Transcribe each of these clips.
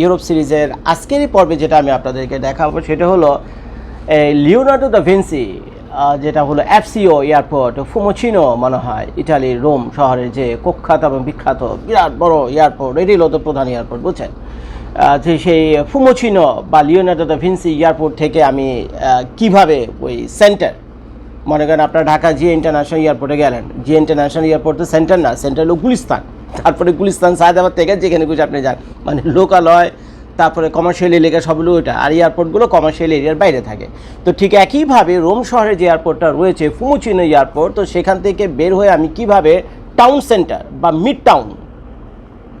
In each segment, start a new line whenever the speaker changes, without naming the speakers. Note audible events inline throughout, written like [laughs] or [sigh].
Europe সিরিজের আজকেরই পর্বে যেটা আমি আপনাদেরকে দেখাবো, সেটা হলো লিওনার্ডো দ্য ভিনসি যেটা হলো এফসিও এয়ারপোর্ট, ফুমোচিনো মনে হয় ইটালির রোম শহরের যে কুখ্যাত এবং বিখ্যাত, বিরাট বড় এয়ারপোর্ট এটাই হলো প্রধান এয়ারপোর্ট, বুঝছেন? যে সেই ফুমোচিনো বা লিওনার্ডো দ্য ভিনসি এয়ারপোর্ট থেকে আমি কীভাবে ওই সেন্টার, মনে করেন আপনার ঢাকা জি ইন্টারন্যাশনাল এয়ারপোর্টে গেলেন, জি ইন্টারন্যাশনাল এয়ারপোর্ট তো সেন্টার না, সেন্টার হলো গুলিস্তান। তারপরে গুলিস্তান, সায়দাবাদ থেকে যেখানে খুশি আপনি যান। মানে লোকাল হয় তারপরে কমার্শিয়াল এলাকা সবগুলো ওইটা। আর এয়ারপোর্টগুলো কমার্শিয়াল এরিয়ার বাইরে থাকে। তো ঠিক একইভাবে রোম শহরে যে এয়ারপোর্টটা রয়েছে ফুমুচিনো এয়ারপোর্ট, তো সেখান থেকে বের হয়ে আমি কীভাবে টাউন সেন্টার বা মিড টাউন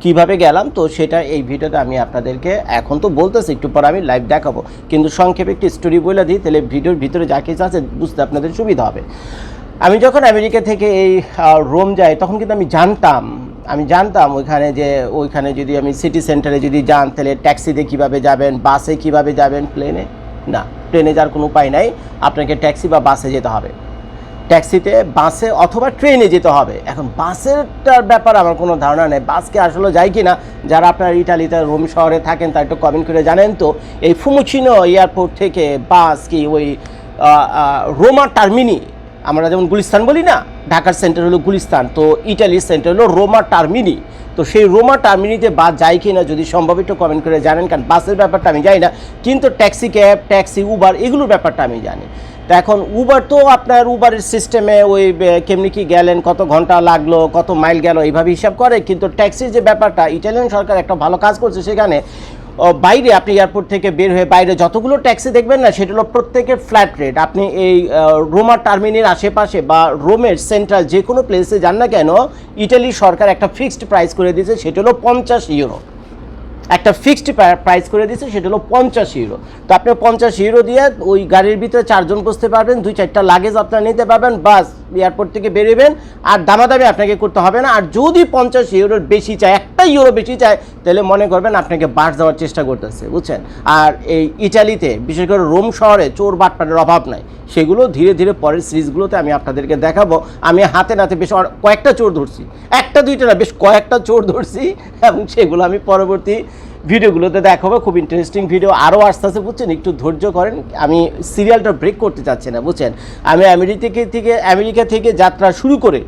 কীভাবে গেলাম, তো সেটা এই ভিডিওতে আমি আপনাদেরকে এখন তো বলতেছি, একটু পর আমি লাইভ দেখাবো। কিন্তু সংক্ষেপে একটি স্টোরি বলে দিই, তাহলে ভিডিওর ভিতরে যা কিছু আছে বুঝতে আপনাদের সুবিধা হবে। আমি যখন আমেরিকা থেকে এই রোম যাই, তখন কিন্তু আমি জানতাম আমি জানতাম ওইখানে যে, ওইখানে যদি আমি সিটি সেন্টারে যদি যান, তাহলে ট্যাক্সিতে কীভাবে যাবেন বাসে কীভাবে যাবেন প্লেনে না প্লেনে যাওয়ার কোনো উপায় নাই। আপনাকে ট্যাক্সি বা বাসে যেতে হবে। ট্যাক্সিতে বাসে অথবা ট্রেনে যেতে হবে। এখন বাসেরটার ব্যাপার আমার কোনো ধারণা নেই। বাসকে আসলে যায় কি না যারা আপনার ইটালিতে, রোম শহরে থাকেন, তার একটু কমেন্ট করে জানেন তো। এই ফুমুচিনো এয়ারপোর্ট থেকে বাস কি ওই রোমা টার্মিনি আমরা যেমন গুলিস্তান বলি না, ঢাকার সেন্টার হলো গুলিস্তান, তো ইটালির সেন্টার হলো রোমা টার্মিনি। তো সেই রোমা টার্মিনিতে বাস যায় কি না যদি সম্ভব একটু কমেন্ট করে জানেন, কারণ বাসের ব্যাপারটা আমি জানি না, কিন্তু ট্যাক্সি ক্যাব ট্যাক্সি উবার এগুলোর ব্যাপারটা আমি জানি। তো এখন উবার তো আপনার উবারের সিস্টেমে ওই কেমনি কি গেলেন, কত ঘণ্টা লাগল, কত মাইল গেল, এইভাবে হিসাব করে, কিন্তু ট্যাক্সির যে ব্যাপারটা ইটালিয়ান সরকার একটা ভালো কাজ করছে সেখানে বাইরে আপনি এয়ারপোর্ট থেকে বের হয়ে বাইরে যতগুলো ট্যাক্সি দেখবেন না, সেটা হলো প্রত্যেকের ফ্ল্যাট রেট আপনি এই রোমা টার্মিনের আশেপাশে বা রোমের সেন্ট্রাল যে কোনো প্লেসে যান না কেন ইটালি সরকার একটা ফিক্সড প্রাইস করে দিয়েছে, সেটা হলো পঞ্চাশ ইউরো একটা ফিক্সড প্রাইস করে দিয়েছে, সেটা হলো পঞ্চাশ ইউরো তো আপনি পঞ্চাশ ইউরো দিয়ে ওই গাড়ির ভিতরে চারজন বসতে পারবেন, দুই চারটা লাগেজ আপনারা নিতে পারবেন বাস এয়ারপোর্ট থেকে বেরোবেন, আর দামাদামি আপনাকে করতে হবে না। আর যদি পঞ্চাশ ইউরোর বেশি চায় একটা ইউরো বেশি চায় তাহলে মনে করবেন আপনাকে বাস দেওয়ার চেষ্টা করতেছে, বুঝছেন? আর এই ইটালিতে, বিশেষ করে রোম শহরে চোর বাটপাটের অভাব নাই। সেগুলো ধীরে ধীরে পরের সিরিজগুলোতে আমি আপনাদেরকে দেখাবো। আমি হাতে নাতে বেশ কয়েকটা চোর ধরছি। একটা, দুইটা না, বেশ কয়েকটা চোর ধরছি এবং সেগুলো আমি পরবর্তী ভিডিওগুলোতে দেখাবো। খুব ইন্টারেস্টিং ভিডিও আরও আস্তে আস্তে বুঝছেন? একটু ধৈর্য করেন আমি সিরিয়ালটা ব্রেক করতে চাচ্ছি না, বুঝছেন? আমি আমেরিকা থেকে আমেরিকা থেকে যাত্রা শুরু করে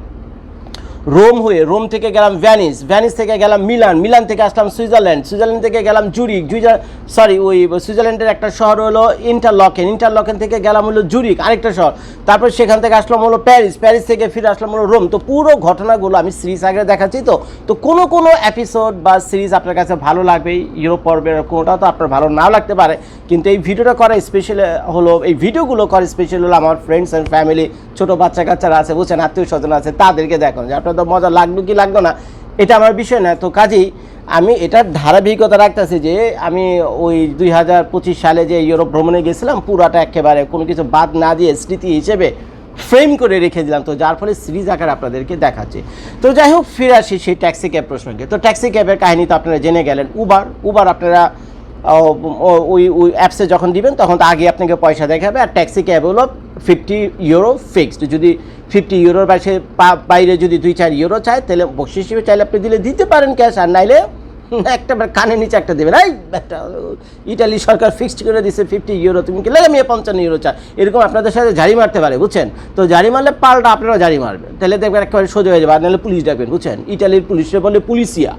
রোম হয়ে, রোম থেকে গেলাম ভ্যানিস ভ্যানিস থেকে গেলাম মিলান মিলান থেকে আসলাম সুইজারল্যান্ড সুইজারল্যান্ড থেকে গেলাম জুরিক জুইজার সরি ওই সুইজারল্যান্ডের একটা শহর হলো ইন্টারলকেন ইন্টারলকেন থেকে গেলাম হলো জুরিক আরেকটা শহর। তারপর সেখান থেকে আসলাম হলো প্যারিস প্যারিস থেকে ফিরে আসলাম হলো রোম। তো পুরো ঘটনাগুলো আমি সিরিজ আগে দেখাচ্ছি তো। তো কোনো কোনো এপিসোড বা সিরিজ আপনার কাছে ভালো লাগবে, ইউরোপ পর্বের কোনোটা তো আপনার ভালো নাও লাগতে পারে। কিন্তু এই ভিডিওটা করা স্পেশাল হলো, এই ভিডিওগুলো করা স্পেশাল হলো আমার ফ্রেন্ডস অ্যান্ড ফ্যামিলি ছোটো বাচ্চা কাচ্চারা আছে, বুঝছেন আত্মীয় স্বজন আছে, তাদেরকে দেখানো যে আপনার তো মজা লাগল কি লাগল না, এটা আমার বিষয় না। তো কাজেই আমি এটার ধারাবাহিকতা রাখতেছি যে আমি ওই দুই হাজার পঁচিশ সালে যে ইউরোপ ভ্রমণে গেছিলাম, পুরাটা একেবারে কোনো কিছু বাদ না দিয়ে স্মৃতি হিসেবে ফ্রেম করে রেখে দিলাম। তো যার ফলে সিরিজ আকার আপনাদেরকে দেখাচ্ছে। তো যাই হোক, ফিরে আসি সেই ট্যাক্সি ক্যাব প্রসঙ্গে। তো ট্যাক্সি ক্যাবের কাহিনী তো আপনারা জেনে গেলেন উবার উবার আপনারা ওই ওই অ্যাপসে যখন দিবেন, তখন তো আগে আপনাকে পয়সা দেখাবে, আর ট্যাক্সি ক্যাব হলো ফিফটি ইউরো ফিক্সড যদি ফিফটি ইউরোর বাইরে বাইরে যদি দুই চার ইউরো চায়, তাহলে বকশিস হিসেবে চাইলে আপনি দিলে দিতে পারেন ক্যাশ আর নাইলে একটা কানের নিচে একটা দেবেন। এই একটা ইটালি সরকার ফিক্সড করে দিচ্ছে ফিফটি ইউরো তুমি কি লাগে আমি পঞ্চান্ন ইউরো চাই এরকম আপনাদের সাথে ঝাড়ি মারতে পারে, বুঝছেন? তো ঝাড়ি মারলে পাল্টা আপনারা ঝাড়ি মারবেন। তাহলে দেখবেন একেবারে সোজা হয়ে যাবে, আর নাহলে পুলিশ ডাকবেন, বুঝছেন? ইটালির পুলিশে, বলে পুলিশিয়া।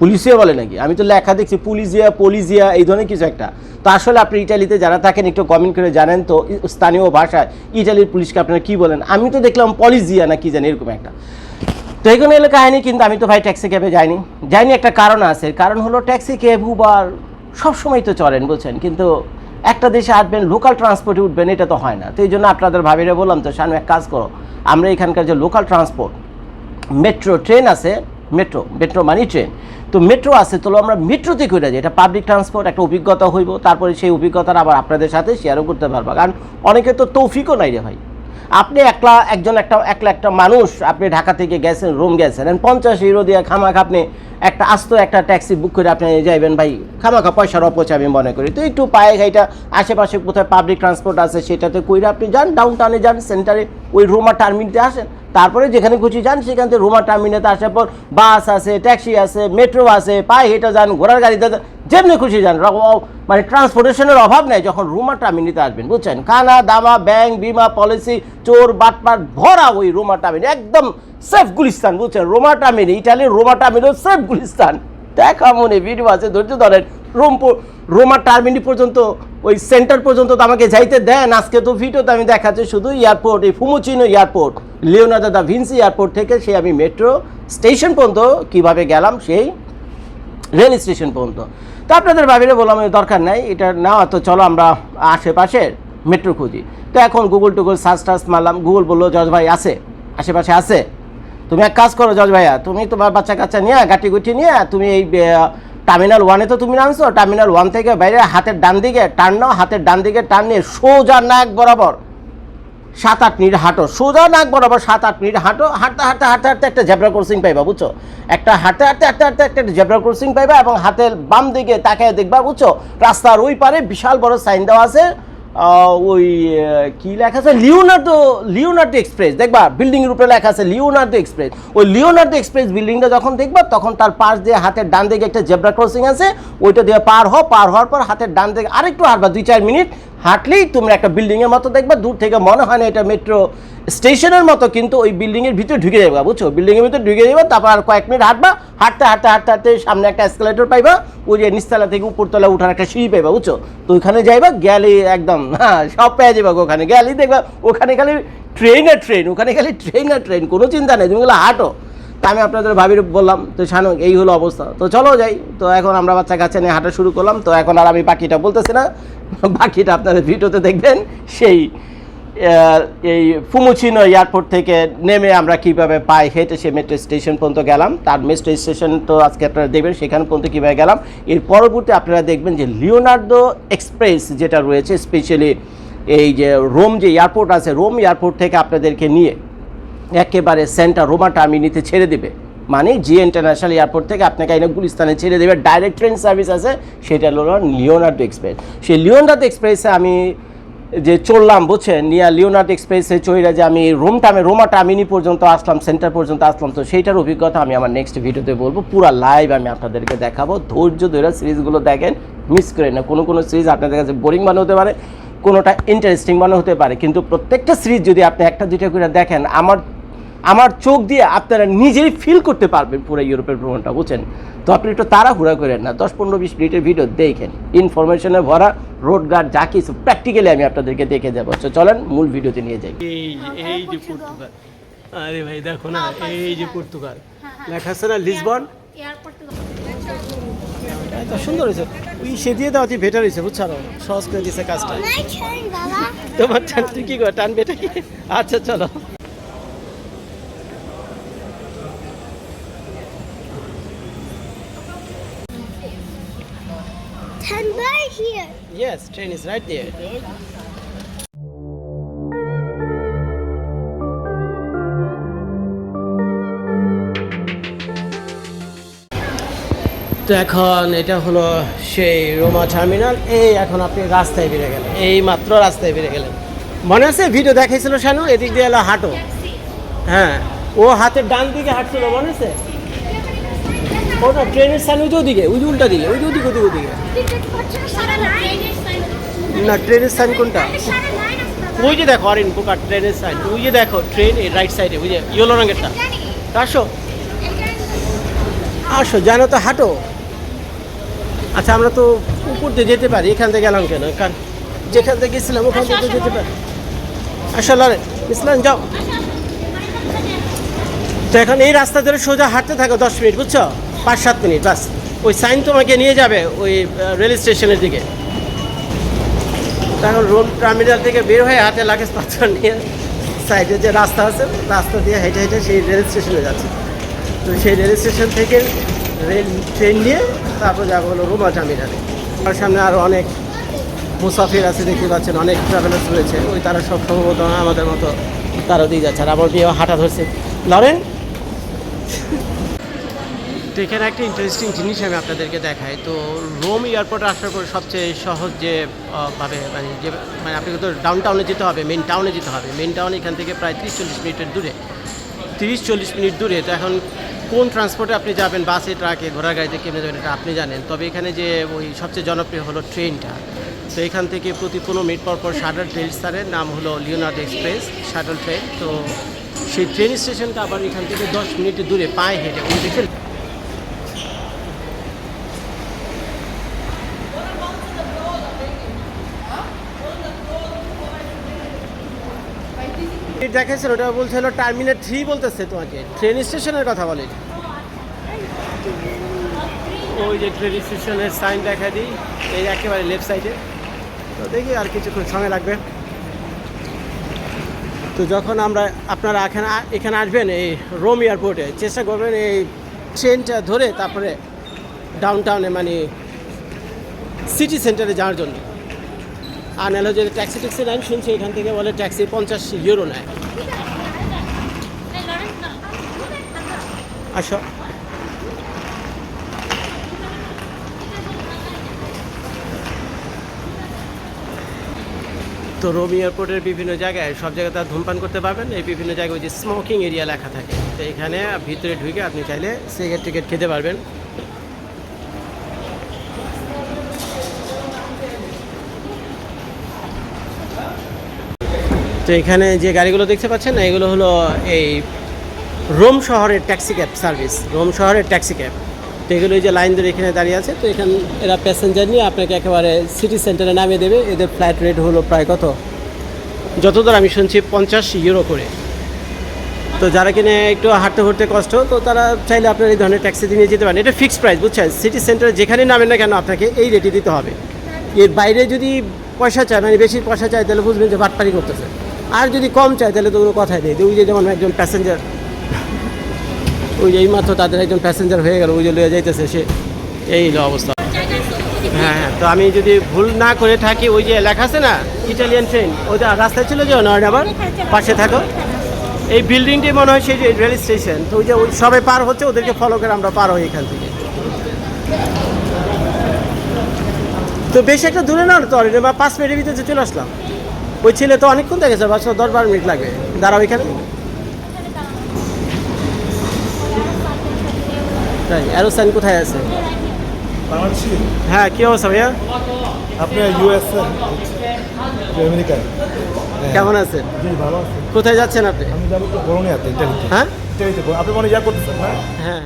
পুলিশিয়া বলে নাকি? আমি তো লেখা দেখছি পুলিশিয়া পলিজিয়া এই ধরনের কিছু একটা। তো আসলে আপনি ইটালিতে যারা থাকেন, একটু কমেন্ট করে জানেন তো স্থানীয় ভাষায় ইটালির পুলিশকে আপনারা কী বলেন? আমি তো দেখলাম পলিজিয়া না কি জানি, এরকম একটা। তো এখানে এলো কাহিনি কিন্তু আমি তো ভাই ট্যাক্সি ক্যাবে যাইনি। যাইনি একটা কারণ আছে, কারণ হলো ট্যাক্সি ক্যাব উবার সবসময় তো চলেন বলছেন, কিন্তু একটা দেশে আসবেন লোকাল ট্রান্সপোর্টে উঠবেন, এটা তো হয় না। তো এই জন্য আপনাদের ভাবিরা বললাম তো সামনে এক কাজ করো, আমরা এখানকার যে লোকাল ট্রান্সপোর্ট মেট্রো ট্রেন আছে মেট্রো মেট্রো মানে ট্রেন। তো মেট্রো আছে, তো আমরা মেট্রোতে করে যাই। এটা পাবলিক ট্রান্সপোর্ট একটা অভিজ্ঞতা হইব। তারপরে সেই অভিজ্ঞতাটা আবার আপনাদের সাথে শেয়ারও করতে পারব। কারণ অনেকে তো তৌফিকও নাই রে ভাই। আপনি একলা, একজন একটা, একলা একটা মানুষ, আপনি ঢাকা থেকে গেছেন, রোম গেছেন। পঞ্চাশ ইউরো দিয়ে খামাখ আপনি একটা আস্ত একটা ট্যাক্সি বুক করে আপনি যাইবেন ভাই। খামাখা পয়সার অপচয় আমি মনে করি। তো একটু পায়ে ঘাইটা, আশেপাশে কোথায় পাবলিক ট্রান্সপোর্ট আছে সেটাতে কইরা আপনি যান ডাউন টাউনে যান সেন্টারে ওই রোমা টার্মিনাতে আসেন। তারপরে যেখানে খুশি যান, সেখান থেকে রোমা টার্মিনাতে আসার পর বাস আছে ট্যাক্সি আছে মেট্রো আছে, পায়ে হেঁটে যান, ঘোড়ার গাড়িতে যান, যেমনি খুশি যান। মানে ট্রান্সপোর্টেশনের অভাব নেই যখন রোমা টার্মিনিতে আসবেন, বুঝছেন? খানা, দামা ব্যাংক বিমা পলিসি চোর, বাটপাট, ভরা ওই রোমা টার্মিনি একদম সেফ গুলিস্তান বুঝছেন রোমা টার্মিনি ইটালির রোমাটা টার্মিনি সেফ গুলিস্তান। দেখা মনে ভিডিও আছে, ধৈর্য ধরেন রোমপুর রোমা টার্মিনি পর্যন্ত, ওই সেন্টার পর্যন্ত তো আমাকে যাইতে দেন। আজকে তো ভিডিওতে আমি দেখাচ্ছি শুধু এয়ারপোর্ট, এই Fiumicino airport, Leonardo da Vinci airport থেকে সে আমি মেট্রো স্টেশন পর্যন্ত কীভাবে গেলাম, সেই রেল স্টেশন পর্যন্ত। তো আপনাদের ভাবিরে বললাম দরকার নাই, এটা নেওয়া তো চলো আমরা আশেপাশের মেট্রো খুঁজি। তো এখন গুগল টুগল সার্চ টার্চ মারলাম গুগল বলল, জজ ভাই আছে, আশেপাশে আছে? তুমি এক কাজ করো, জজ ভাইয়া, তুমি তোমার বাচ্চা কাচ্চা নিয়ে, গাটি গুটি নিয়ে, তুমি এই টার্মিনাল ওয়ানে তো তুমি নামছো টার্মিনাল ওয়ান থেকে বাইরে হাতের ডান দিকে টান নাও, হাতের ডান দিকে টান নিয়ে সোজা নাক বরাবর সাত আট মিনিট হাঁটো, সোজা নাক বরাবর সাত আট মিনিট হাঁটো, হাঁটতে হাঁটতে হাঁটতে হাঁটতে একটা জেব্রা ক্রসিং পাইবা, বুঝছ? একটা হাঁটতে হাঁটতে হাঁটতে হাঁটতে একটা জেব্রা ক্রসিং পাইবা এবং হাতের বাম দিকে তাকায় দেখবা, বুঝছ? রাস্তার ওই পারে বিশাল বড় সাইন দেওয়া আছে ওই কি লেখা আছে? Leonardo Leonardo express. দেখবা বিল্ডিং উপরে লেখা আছে লিওনার্দো এক্সপ্রেস। ওই লিওনার্দো এক্সপ্রেস বিল্ডিংটা যখন দেখবা, তখন তার পাশ দিয়ে হাতের ডান দিকে একটা জেব্রা ক্রসিং আছে। ওইটা দিয়ে পার হও পার হওয়ার পর হাতের ডান দিকে আরেকটু হাঁটবা দুই চার মিনিট। হাঁটলেই তোমরা একটা বিল্ডিংয়ের মতো দেখবা, দূর থেকে মনে হয় না এটা মেট্রো স্টেশনের মতো, কিন্তু ওই বিল্ডিংয়ের ভিতরে ঢুকে যাবে বুঝছ? বিল্ডিংয়ের ভিতরে ঢুকে যাবে তারপর আর কয়েক মিনিট হাঁটবা, হাঁটতে হাঁটতে হাঁটতে হাঁটতে সামনে একটা এসকেলেটর পাইবা, ওই যে নিচতলা থেকে উপরতলা উঠার একটা সিঁড়ি পাইবা, বুঝছ? তো ওইখানে যাইবা, গেলে একদম হ্যাঁ সব পেয়ে যাবা ওখানে। গেলেই দেখবা, ওখানে খালি ট্রেন আর ট্রেন ওখানে খালি ট্রেন আর ট্রেন কোনো চিন্তা নেই, তুমি হাঁটো। তা আমি আপনাদের ভাবির বললাম, তো শানু, এই হলো অবস্থা। তো চলো যাই। তো এখন আমরা বাচ্চা কাচ্চা নিয়ে হাঁটা শুরু করলাম। তো এখন আর আমি বাকিটা বলতেছি না। [laughs] বাকিটা আপনাদের ভিডিওতে দেখবেন। সেই এই ফুমুচিনো এয়ারপোর্ট থেকে নেমে আমরা কীভাবে পাই হেঁটে সে মেট্রো স্টেশন পর্যন্ত গেলাম। তার মেট্রো স্টেশন তো আজকে আপনারা দেখবেন, সেখান পর্যন্ত কীভাবে গেলাম। এর পরবর্তী আপনারা দেখবেন যে লিওনার্দো এক্সপ্রেস যেটা রয়েছে স্পেশালি এই যে রোম যে এয়ারপোর্ট আছে, রোম এয়ারপোর্ট থেকে আপনাদেরকে নিয়ে একেবারে সেন্টার রোমা টার্মিনিতে ছেড়ে দেবে। মানে জি ইন্টারন্যাশনাল এয়ারপোর্ট থেকে আপনাকে এনে গুলিস্তানে ছেড়ে দেবে। ডাইরেক্ট ট্রেন সার্ভিস আছে, সেটা হলো লিওনার্দো এক্সপ্রেস সেই লিওনার্দো এক্সপ্রেসে আমি যে চললাম, বুঝছেন? নিয়া লিওনার্দো এক্সপ্রেসে চইরা যে আমি রোম টামে রোমা টার্মিনি পর্যন্ত আসলাম সেন্টার পর্যন্ত আসলাম, তো সেইটার অভিজ্ঞতা আমি আমার নেক্সট ভিডিওতে বলব। পুরো লাইভ আমি আপনাদেরকে দেখাবো। ধৈর্য ধরে সিরিজগুলো দেখেন। মিস করে না কোনো কোনো সিরিজ আপনাদের কাছে বোরিং মনে হতে পারে, কোনোটা ইন্টারেস্টিং মনে হতে পারে। কিন্তু প্রত্যেকটা সিরিজ যদি আপনি একটা দুইটা করে দেখেন, আমার আমার চোখ দিয়ে আপনারা নিজেই ফিল করতে পারবেন পুরো ইউরোপের ভ্রমণটা বুঝছেন? তো আপনি একটু তাড়াহুড়া করেন না। দশ পনেরো বিশ মিনিটের ভিডিও দেখেন। ইনফরমেশনে ভরা রোড গার্ড যা কিছু প্র্যাকটিক্যালি আমি আপনাদেরকে দেখে যাব চলেন মূল ভিডিওতে নিয়ে যাই। এই যে পর্তুগাল। আরে ভাই দেখো না এই যে পর্তুগাল। লেখা আছে না লিসবন এত সুন্দর হয়েছে। ওই সে দিয়ে দেওয়া বেটার হয়েছে বুঝছ আরও? সহজ করে দিয়েছে কাজটা। তোমার টান তুই কি কর টানবে এটা কি? আচ্ছা চলো। Yes, train is right there. তো এখন এটা হলো সেই রোমা টার্মিনাল। এই এখন আপনি রাস্তায় বেরিয়ে গেলেন। এই মাত্র রাস্তায় বেরিয়ে গেলেন। মনে আছে ভিডিও দেখাইছিল শানু? এদিক দিয়ে এলো হাঁটো। হ্যাঁ ও হাতের ডান দিকে হাঁটছিল মনে আছে? ওটা ট্রেনের সাইন ওই যে ওদিকে ওই যে উল্টা দিকে ওই যে ওদিকে ওদিকে ওদিকে না, ট্রেনের সাইন কোনটা? ওই যে দেখো, অরেন পোকা ট্রেনের সাইড ওই যে দেখো, ট্রেন এই রাইট সাইডে ওই যে ইয়েলো রঙেরটা। আসো। আসো, জানো তো, হাঁটো। আচ্ছা আমরা তো উপর দিয়ে যেতে পারি, এখান থেকে গেলাম কেন? কারণ যেখান থেকে গেছিলাম, ওখান থেকে যেতে পারি। আসো, লরে। ইসলাম, যাও। তো এখন এই রাস্তা ধরে সোজা হাঁটতে থাকো দশ মিনিট, বুঝছ? পাঁচ সাত মিনিট বাস ওই সাইন তোমাকে নিয়ে যাবে ওই রেল স্টেশনের দিকে। তখন রোড টার্মিনাল থেকে বের হয়ে হাতে লাগেজ পাথর নিয়ে সাইডে যে রাস্তা আছে, রাস্তা দিয়ে হেঁটে হেঁটে সেই রেল স্টেশনে যাচ্ছে। তো সেই রেল স্টেশন থেকে রেল, ট্রেন নিয়ে তারপর যাব হলো রোমা টার্মিনালে। আমার সামনে আরও অনেক মুসাফির আছে, দেখতে পাচ্ছেন, অনেক ট্রাভেলার্স রয়েছে। ওই তারা সব সম্ভবত আমাদের মতো তারা দিয়ে যাচ্ছে। আর আমার বিয়ে হাঁটা ধরছে। লরেন?
তো এখানে একটা ইন্টারেস্টিং জিনিস আমি আপনাদেরকে দেখাই। তো রোম এয়ারপোর্টে আসার পর সবচেয়ে সহজ যে ভাবে মানে যে মানে আপনাকে তো ডাউন টাউনে যেতে হবে মেন টাউনে যেতে হবে। মেন টাউন এখান থেকে প্রায় তিরিশ চল্লিশ মিনিটের দূরে। তিরিশ চল্লিশ মিনিট দূরে। তো এখন কোন ট্রান্সপোর্টে আপনি যাবেন বাসে ট্রাকে ঘোড়ার গাড়িতে কেমনে যাবেন এটা আপনি জানেন। তবে এখানে যে ওই সবচেয়ে জনপ্রিয় হলো ট্রেনটা। তো এখান থেকে প্রতি পনেরো মিনিট পর পর শাটল ট্রেন স্যারের নাম হলো লিওনার্ড এক্সপ্রেস, শাটল ট্রেন। তো সেই ট্রেন স্টেশনটা আবার এখান থেকে দশ মিনিটের দূরে, পায়ে হেঁটে। ওই দেখেছেন ওটা বলছে হলো টার্মিনাল থ্রি বলতেছে তোমাকে। ট্রেন স্টেশনের কথা বলে। ওই যে ট্রেন স্টেশনের সাইন দেখা দিই, এই একেবারে লেফট সাইডে তো দেখি আর কিছুক্ষণ সময় লাগবে। তো যখন আমরা, আপনারা এখানে এখানে আসবেন এই রোম এয়ারপোর্টে চেষ্টা করবেন এই ট্রেনটা ধরে তারপরে ডাউন টাউনে মানে সিটি সেন্টারে যাওয়ার জন্য। আর নাহলে যদি ট্যাক্সি ট্যাক্সি লাইন শুনছি, এখান থেকে বলে ট্যাক্সি পঞ্চাশ ইউরো নেয়। আসো। তো রোম এয়ারপোর্টের বিভিন্ন জায়গায় সব জায়গায় আর ধূমপান করতে পারবেন, এই বিভিন্ন জায়গায় ওই যে স্মোকিং এরিয়া লেখা থাকে। তো এখানে ভিতরে ঢুকে আপনি চাইলে সিগারেট টিকিট খেতে পারবেন। এখানে যে গাড়িগুলো দেখতে পাচ্ছেন না, এগুলো হলো এই রোম শহরের ট্যাক্সি ক্যাব সার্ভিস, রোম শহরের ট্যাক্সি ক্যাব। তো এগুলো যে লাইন ধরে এখানে দাঁড়িয়ে আছে, তো এখানে, এরা প্যাসেঞ্জার নিয়ে আপনাকে একেবারে সিটি সেন্টারে নামিয়ে দেবে। এদের ফ্লাইট রেট হলো প্রায় কত? যতদূর আমি শুনছি, পঞ্চাশ ইউরো করে। তো যারা কিনে একটু হাঁটতে হাঁটতে কষ্ট, তো তারা চাইলে আপনার এই ধরনের ট্যাক্সি নিয়ে যেতে পারেন। এটা ফিক্সড প্রাইস বুঝছেন? সিটি সেন্টারে যেখানে নামেন না কেন, আপনাকে এই রেটে দিতে হবে। এর বাইরে যদি পয়সা চায় মানে বেশি পয়সা চায়, তাহলে বুঝবেন যে বাটপারি করতেছে। আর যদি কম চায়, তাহলে তো কোনো কথাই নেই। ওই যে যেমন একজন প্যাসেঞ্জার ওই যে এইমাত্র তাদের একজন প্যাসেঞ্জার হয়ে গেল, ওই যে লয়ে যাইতেছে, সে এই অবস্থা। হ্যাঁ হ্যাঁ তো আমি যদি ভুল না করে থাকি, ওই যে লেখা আছে না ইটালিয়ান ট্রেন ওইটা রাস্তায় চলে যাও না আবার পাশে থাকো। এই বিল্ডিংটি মনে হয় সেই যে রেল স্টেশন তো ওই যে ওই সবাই পার হচ্ছে, ওদেরকে ফলো করে আমরা পার হই এখান থেকে। তো বেশি একটা দূরে না তো পাঁচ মিনিটের ভিতরে চলে আসলাম। ওই ছেলে তো অনেকক্ষণ গেছে বাস দশ বারো মিনিট লাগবে। দাঁড়াও এখানে। তাই অ্যারোসাইন কোথায় আছে? হ্যাঁ কী অবস্থা ভাইয়া?
আপনার ইউএস আমেরিকায়। হ্যাঁ।
কেমন আছেন?
ভালো
কোথায় যাচ্ছেন আপনি?
আমি যাব তো ইটালিতে
হ্যাঁ?
ইটালিতে আপনি মনে ইয়া করতেছেন না?
হ্যাঁ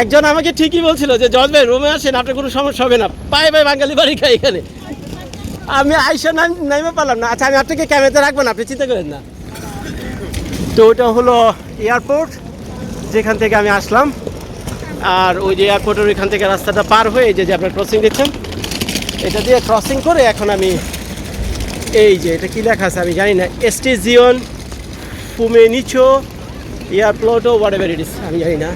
একজন আমাকে ঠিকই বলছিল যে জজ ভাই রুমে আসেন আপনার কোনো সমস্যা হবে না। পায়ে পায়ে বাঙালি বাড়ি খাই এখানে। আমি আইসা নাম নাইমে পারলাম না। আচ্ছা আমি আপনাকে ক্যামেরাতে রাখব না, আপনি চিন্তা করেন না। তো ওটা হলো এয়ারপোর্ট যেখান থেকে আমি আসলাম। আর ওই যে এয়ারপোর্টের ওইখান থেকে রাস্তাটা পার হয়ে যে আপনার ক্রসিং দিচ্ছেন এটা দিয়ে ক্রসিং করে এখন আমি এই যে এটা কী লেখা আছে আমি জানি না। এস্টেজিয়ন ফুমেনিচো এয়ারপ্লোটো হোয়াট এভার ইট ইস আমি জানি না।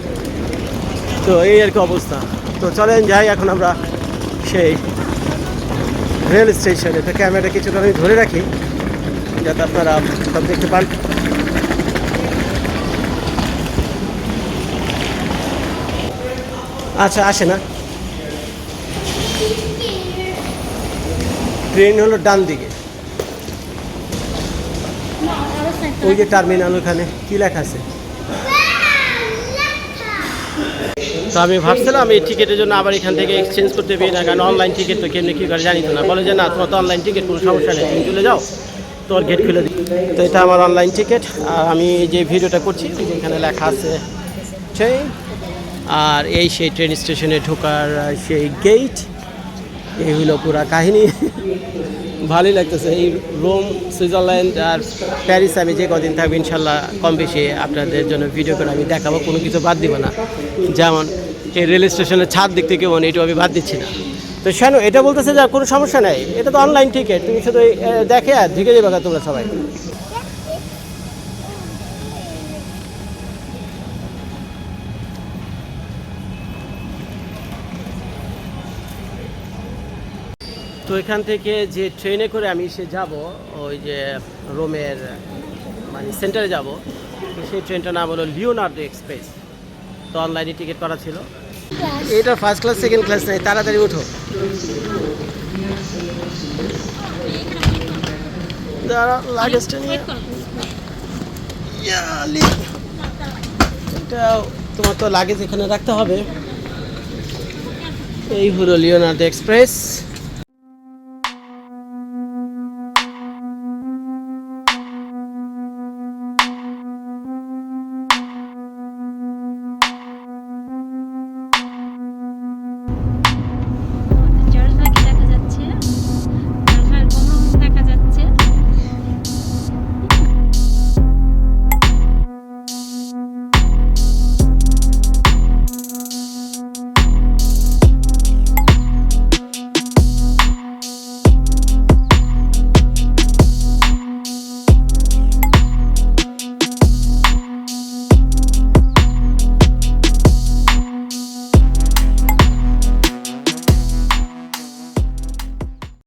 তো এই আর কি অবস্থা। তো চলেন যাই, এখন আমরা সেই রেল স্টেশনে তো ক্যামেরা কিছুটা আমি ধরে রাখি যাতে আপনারা সব দেখতে পান। আচ্ছা আসে না। ট্রেন হলো ডান দিকে। ওই যে টার্মিনাল ওখানে কি লেখা আছে? তো আমি ভাবছিলাম এই টিকিটের জন্য আবার এখান থেকে এক্সচেঞ্জ করতে পেরে না কারণ অনলাইন টিকিট তো কেমনি কী করে জানি না। বলে যে, না, তোমার তো অনলাইন টিকিট কোনো সমস্যা নেই, তুমি চলে যাও তোমার গেট খুলে দিই। তো এটা আমার অনলাইন টিকিট আর আমি যে ভিডিওটা করছি এখানে লেখা আছে ট্রেন আর এই সেই ট্রেন স্টেশনে ঢোকার সেই গেট এই হলো পুরা কাহিনী। ভালোই লাগতেছে। এই রোম, সুইজারল্যান্ড আর প্যারিস আমি যে কদিন থাকব, ইনশাল্লাহ কম বেশি আপনাদের জন্য ভিডিও করে আমি দেখাবো। কোনো কিছু বাদ দিব না। যেমন এই রেল স্টেশনের ছাদ দেখতে কেমন, এটাও আমি বাদ দিচ্ছি না। তো শেন, এটা বলতেছে যে কোনো সমস্যা নেই। এটা তো অনলাইন টিকিট তুমি শুধু দেখে আর ঢুকে যাবে তোমরা সবাই। তো এখান থেকে যে ট্রেনে করে আমি সে যাব ওই যে রোমের মানে সেন্টারে যাব তো সেই ট্রেনটার নাম হলো লিওনার্ডো এক্সপ্রেস। তো অনলাইনে টিকিট করা ছিল। এটা ফার্স্ট ক্লাস সেকেন্ড ক্লাস নেই তাড়াতাড়ি উঠো। দাঁড়া লাগেজটা নিয়ে। এটা তোমার তো লাগেজ এখানে রাখতে হবে। এই হলো লিওনার্দো এক্সপ্রেস।